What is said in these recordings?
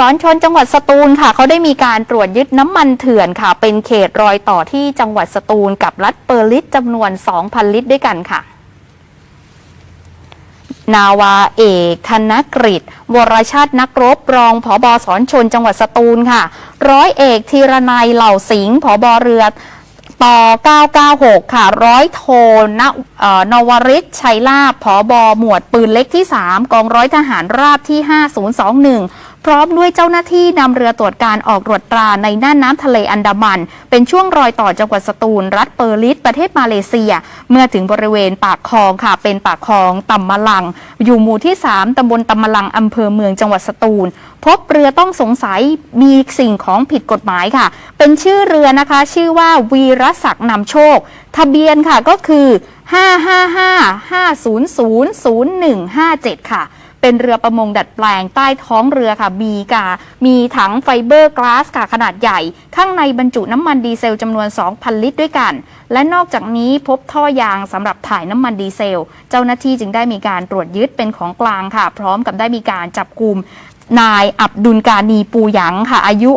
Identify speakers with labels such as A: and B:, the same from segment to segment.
A: สอนชนจังหวัดสตูลค่ะเขาได้มีการตรวจยึดน้ำมันเถื่อนค่ะ เป็นเขตรอยต่อที่จังหวัดสตูลกับรัฐเปอร์ลิตจำนวน 2,000 ลิตรด้วยกันค่ะ นาวาเอกธนกฤษวรชาตินักรบรองผอบอสอนชนจังหวัดสตูลค่ะ ร้อยเอกธีรนัยเหล่าสิงห์ผอบอเรือต่อ 996 ค่ะ ร้อยโทนนวริศชัยลาภผอบอหมวดปืนเล็กที่ 3 กองร้อยทหารราบที่ 5021 พร้อมด้วยเจ้าหน้าที่นำเรือตรวจการออกตรวจตราในน่านน้ำทะเลอันดามัน เป็นช่วงรอยต่อจังหวัดสตูล รัฐเปอร์ลิสประเทศมาเลเซีย เมื่อถึงบริเวณปากคลองค่ะ เป็นปากคลองตำมะลัง อยู่หมู่ที่ 3ตำบลตำมะลังอำเภอเมืองจังหวัดสตูล พบเรือต้องสงสัยมีสิ่งของผิดกฎหมายค่ะ เป็นชื่อเรือนะคะ ชื่อว่าวีรศักดิ์นำโชค ทะเบียนค่ะก็คือ 555-500-0157 ค่ะ เป็นเรือประมงดัดแปลงใต้ท้องเรือค่ะมีกามีถังไฟเบอร์กลาสค่ะขนาดใหญ่ ข้างในบรรจุน้ำมันดีเซลจำนวน 2,000 ลิตรด้วยกัน และนอกจากนี้พบท่อยางสำหรับถ่ายน้ำมันดีเซล เจ้าหน้าที่จึงได้มีการตรวจยึดเป็นของกลางค่ะ พร้อมกับได้มีการจับกลุ่ม นายอับดุลกานีปูหยังค่ะ อายุ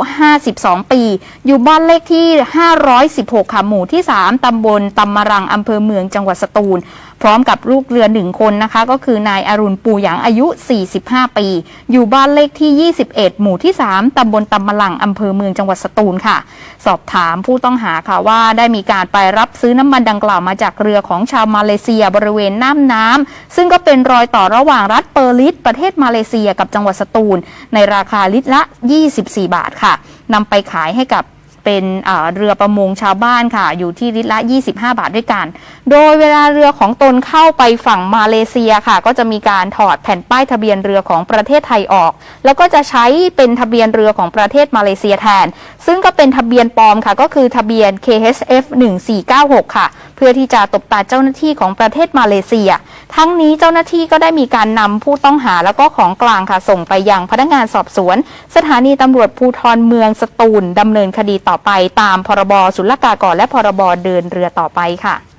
A: 52 ปี อยู่บ้านเลขที่ 516 ค่ะหมู่ที่ 3 ตำบลตำมรังอำเภอเมืองจังหวัดสตูล พร้อมกับลูกเรือหนึ่งคนนะคะ ก็คือนายอรุณปูหยังอายุ 45 ปี อยู่บ้านเลขที่ 21 หมู่ที่ 3 ตำบลตำมะลังอำเภอเมืองจังหวัดสตูลค่ะ สอบถามผู้ต้องหาค่ะว่าได้มีการไปรับซื้อน้ำมันดังกล่าวมาจากเรือของชาวมาเลเซียบริเวณน้ำน้ำซึ่งก็เป็นรอยต่อระหว่างรัฐเปอร์ลิสประเทศมาเลเซียกับจังหวัดสตูลในราคาลิตรละ 24 บาทค่ะนำไปขายให้กับเป็นเรือประมงชาวบ้านค่ะ อยู่ที่ลิตรละ 25 บาทด้วยกัน โดยเวลาเรือของตนเข้าไปฝั่งมาเลเซียค่ะ ก็จะมีการถอดแผ่นป้ายทะเบียนเรือของประเทศไทยออก แล้วก็จะใช้เป็นทะเบียนเรือของประเทศมาเลเซียแทน ซึ่งก็เป็นทะเบียนปลอมค่ะ ก็คือทะเบียน KHF 1496 ค่ะ พื่อที่จะตบตาเจ้าหน้าที่ของประเทศมาเลเซีย ทั้งนี้เจ้าหน้าที่ก็ได้มีการนำผู้ต้องหาแล้วก็ของกลางค่ะส่งไปยังพนักงานสอบสวน สถานีตำรวจภูธรเมืองสตูลดำเนินคดีต่อไปตามพรบศุลกากรและพรบเดินเรือต่อไปค่ะ